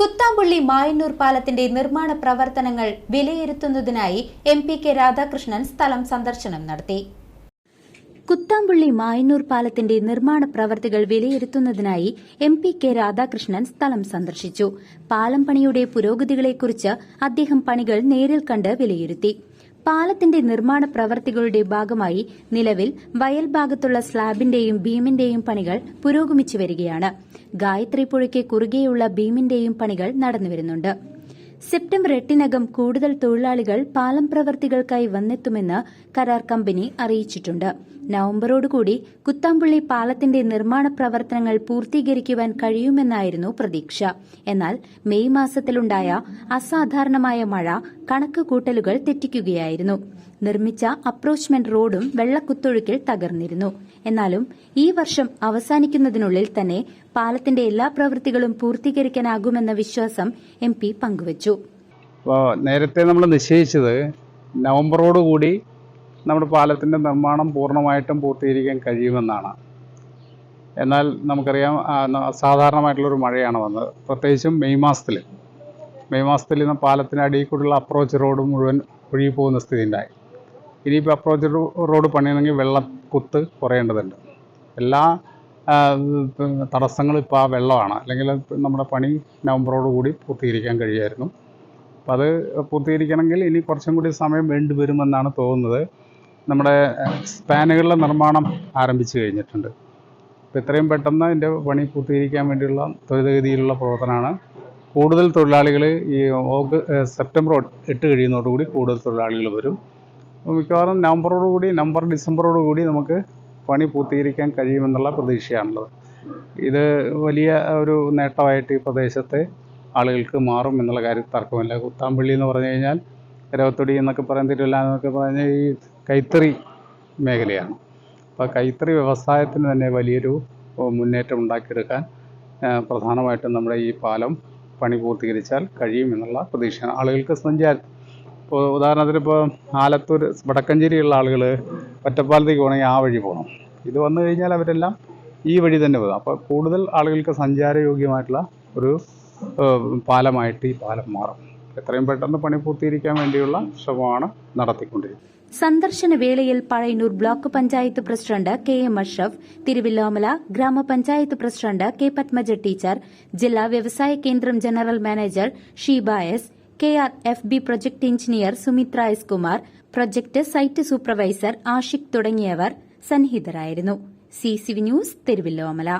കുത്താമ്പുള്ളി മായന്നൂർ പാലത്തിന്റെ നിർമ്മാണ പ്രവർത്തനങ്ങൾ വിലയിരുത്തുന്നതിനായി എം പി കെ രാധാകൃഷ്ണൻ സ്ഥലം സന്ദർശനം നടത്തി. കുത്താമ്പുള്ളി മായന്നൂർ പാലത്തിന്റെ നിർമ്മാണ പ്രവർത്തികൾ വിലയിരുത്തുന്നതിനായി എം പി കെ രാധാകൃഷ്ണൻ സ്ഥലം സന്ദർശിച്ചു. പാലം പണിയുടെ പുരോഗതികളെക്കുറിച്ച് അദ്ദേഹം പണികൾ നേരിൽ കണ്ട് വിലയിരുത്തി. പാലത്തിന്റെ നിർമ്മാണ പ്രവർത്തികളുടെ ഭാഗമായി നിലവിൽ വയൽ ഭാഗത്തുള്ള സ്ലാബിന്റെയും ബീമിന്റെയും പണികൾ പുരോഗമിച്ചു വരികയാണ്. ഗായത്രി പുഴയ്ക്ക് കുറുകെയുള്ള ബീമിന്റെയും പണികൾ നടന്നുവരുന്നുണ്ട് സെപ്റ്റംബർ എട്ടിനകം കൂടുതൽ തൊഴിലാളികൾ പാലം പ്രവർത്തികൾക്കായി വന്നെത്തുമെന്ന് കരാർ കമ്പനി അറിയിച്ചിട്ടുണ്ട്. നവംബറോടുകൂടി കുത്താമ്പുള്ളി പാലത്തിന്റെ നിർമ്മാണ പ്രവർത്തനങ്ങൾ പൂർത്തീകരിക്കുവാൻ കഴിയുമെന്നായിരുന്നു പ്രതീക്ഷ. എന്നാൽ മെയ് മാസത്തിലുണ്ടായ അസാധാരണമായ മഴ കണക്ക് കൂട്ടലുകൾ തെറ്റിക്കുകയായിരുന്നു. നിർമ്മിച്ച അപ്രോച്ച്മെന്റ് റോഡും വെള്ളക്കുത്തൊഴുക്കിൽ തകർന്നിരുന്നു. എന്നാലും ഈ വർഷം അവസാനിക്കുന്നതിനുള്ളിൽ തന്നെ പാലത്തിന്റെ എല്ലാ പ്രവൃത്തികളും പൂർത്തീകരിക്കാനാകുമെന്ന വിശ്വാസം എം പി പങ്കുവച്ചു. നേരത്തെ നമ്മൾ നിശ്ചയിച്ചത് നവംബറോടുകൂടി നമ്മുടെ പാലത്തിന്റെ നിർമ്മാണം പൂർണമായിട്ടും പൂർത്തീകരിക്കാൻ കഴിയുമെന്നാണ്. എന്നാൽ നമുക്കറിയാം സാധാരണമായിട്ടുള്ള ഒരു അസാധാരണമായിട്ടുള്ളൊരു മഴയാണ് വന്നത്. പ്രത്യേകിച്ചും മെയ് മാസത്തിൽ മെയ് മാസത്തിൽ നിന്ന് പാലത്തിന്റെ അടിയിൽ കൂടെയുള്ള അപ്രോച്ച് റോഡ് മുഴുവൻ ഒഴുകി പോകുന്ന സ്ഥിതി ഉണ്ടായി ഇനിയിപ്പോൾ അപ്രോച്ച് റോഡ് പണിയണമെങ്കിൽ വെള്ളം കുത്ത് കുറയേണ്ടതുണ്ട്. എല്ലാ തടസ്സങ്ങളും ഇപ്പോൾ ആ വെള്ളമാണ്. അല്ലെങ്കിൽ നമ്മുടെ പണി നവംബറോട് കൂടി പൂർത്തീകരിക്കാൻ കഴിയുമായിരുന്നു അപ്പോൾ അത് പൂർത്തീകരിക്കണമെങ്കിൽ ഇനി കുറച്ചും കൂടി സമയം വേണ്ടി വരുമെന്നാണ് തോന്നുന്നത്. നമ്മുടെ സ്പാനുകളുടെ നിർമ്മാണം ആരംഭിച്ചു കഴിഞ്ഞിട്ടുണ്ട്. അപ്പോൾ ഇത്രയും പെട്ടെന്ന് എന്റെ പണി പൂർത്തീകരിക്കാൻ വേണ്ടിയുള്ള ത്വരിതഗതിയിലുള്ള പ്രവർത്തനമാണ് കൂടുതൽ തൊഴിലാളികൾ ഈ ഓഗസ്റ്റ് സെപ്റ്റംബർ എട്ട് കഴിയുന്നതോടുകൂടി കൂടുതൽ തൊഴിലാളികൾ വരും. മിക്കവാറും നവംബറോടുകൂടി നവംബർ ഡിസംബറോടുകൂടി നമുക്ക് പണി പൂർത്തീകരിക്കാൻ കഴിയുമെന്നുള്ള പ്രതീക്ഷയാണുള്ളത്. ഇത് വലിയ ഒരു നേട്ടമായിട്ട് ഈ പ്രദേശത്തെ ആളുകൾക്ക് മാറും എന്നുള്ള കാര്യത്തിൽ തർക്കമില്ല. കുത്താമ്പള്ളി എന്ന് പറഞ്ഞു കഴിഞ്ഞാൽ രവത്തൊടി എന്നൊക്കെ പറയാൻ തിരുവല്ല എന്നൊക്കെ പറഞ്ഞ ഈ കൈത്തറി മേഖലയാണ്. അപ്പോൾ കൈത്തറി വ്യവസായത്തിന് തന്നെ വലിയൊരു മുന്നേറ്റം ഉണ്ടാക്കിയെടുക്കാൻ പ്രധാനമായിട്ടും നമ്മുടെ ഈ പാലം പണി പൂർത്തീകരിച്ചാൽ കഴിയുമെന്നുള്ള പ്രതീക്ഷയാണ് ആളുകൾക്ക് സഞ്ചാരം ഇപ്പോൾ ഉദാഹരണത്തിന് ഇപ്പോൾ ആലത്തൂർ വടക്കഞ്ചേരിയുള്ള ആളുകൾ ഒറ്റപ്പാലത്തേക്ക് പോകണമെങ്കിൽ ആ വഴി പോകണം. ഇത് വന്നു കഴിഞ്ഞാൽ അവരെല്ലാം ഈ വഴി തന്നെ പോകും. അപ്പോൾ കൂടുതൽ ആളുകൾക്ക് സഞ്ചാരയോഗ്യമായിട്ടുള്ള ഒരു പാലമായിട്ട് ഈ പാലം മാറും. എത്രയും പെട്ടെന്ന് പണി പൂർത്തീകരിക്കാൻ വേണ്ടിയുള്ള ശ്രമമാണ് നടത്തിക്കൊണ്ടിരിക്കുന്നത്. സന്ദർശന വേളയിൽ Pazhayannur block panchayat president K M Ashraf Thiruvilwamala ഗ്രാമപഞ്ചായത്ത് പ്രസിഡന്റ് കെ പത്മജ ടീച്ചർ ജില്ലാ വ്യവസായ കേന്ദ്രം general manager Sheeba S K R F B project engineer Sumithra S Kumar project site supervisor Ashiq തുടങ്ങിയവർ സന്നിഹിതരായിരുന്നു. C news Thiruvilwamala.